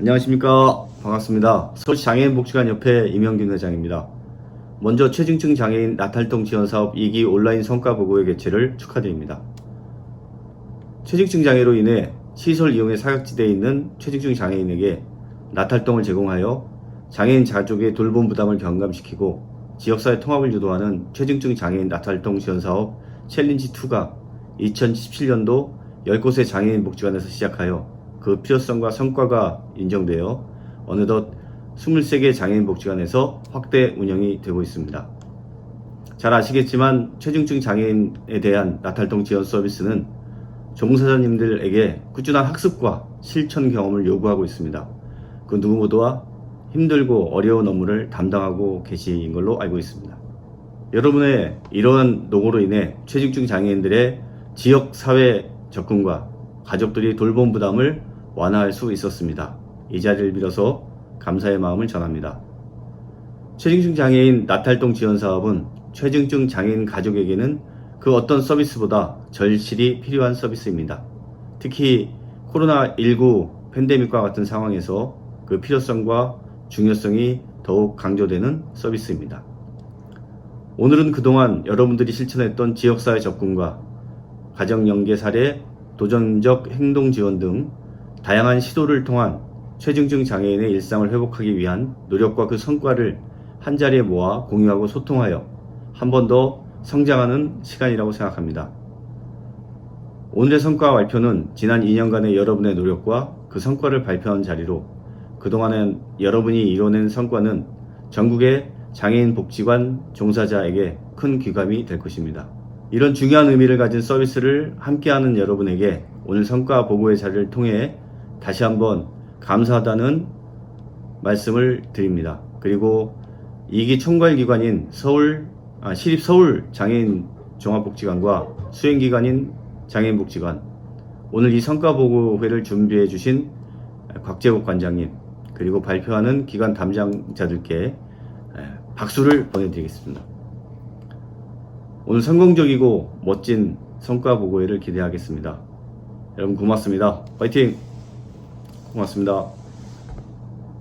안녕하십니까. 반갑습니다. 서울시 장애인복지관협회 임영균 회장입니다. 먼저 최중증 장애인 나탈동 지원사업 2기 온라인 성과보고회 개최를 축하드립니다. 최중증 장애로 인해 시설 이용에 사각지대에 있는 최중증 장애인에게 나탈동을 제공하여 장애인 가족의 돌봄 부담을 경감시키고 지역사회 통합을 유도하는 최중증 장애인 나탈동 지원사업 챌린지2가 2017년도 10곳의 장애인 복지관에서 시작하여 그 필요성과 성과가 인정되어 어느덧 23개 장애인 복지관에서 확대 운영이 되고 있습니다. 잘 아시겠지만 최중증 장애인에 대한 나탈동 지원 서비스는 종사자님들에게 꾸준한 학습과 실천 경험을 요구하고 있습니다. 그 누구보다 힘들고 어려운 업무를 담당하고 계신 걸로 알고 있습니다. 여러분의 이러한 노고로 인해 최중증 장애인들의 지역 사회 접근과 가족들이 돌봄 부담을 완화할 수 있었습니다. 이 자리를 빌어서 감사의 마음을 전합니다. 최중증 장애인 나탈동 지원 사업은 최중증 장애인 가족에게는 그 어떤 서비스보다 절실히 필요한 서비스입니다. 특히 코로나19 팬데믹과 같은 상황에서 그 필요성과 중요성이 더욱 강조되는 서비스입니다. 오늘은 그동안 여러분들이 실천했던 지역사회 접근과 가정연계 사례, 도전적 행동 지원 등 다양한 시도를 통한 최중증 장애인의 일상을 회복하기 위한 노력과 그 성과를 한자리에 모아 공유하고 소통하여 한 번 더 성장하는 시간이라고 생각합니다. 오늘의 성과 발표는 지난 2년간의 여러분의 노력과 그 성과를 발표한 자리로 그동안에 여러분이 이뤄낸 성과는 전국의 장애인 복지관 종사자에게 큰 귀감이 될 것입니다. 이런 중요한 의미를 가진 서비스를 함께하는 여러분에게 오늘 성과 보고의 자리를 통해 다시 한번 감사하다는 말씀을 드립니다. 그리고 이기 총괄기관인 서울 아, 시립 서울 장애인 종합복지관과 수행기관인 장애인복지관 오늘 이 성과 보고회를 준비해 주신 곽재복 관장님 그리고 발표하는 기관 담당자들께 박수를 보내드리겠습니다. 오늘 성공적이고 멋진 성과 보고회를 기대하겠습니다. 여러분 고맙습니다. 화이팅! 고맙습니다.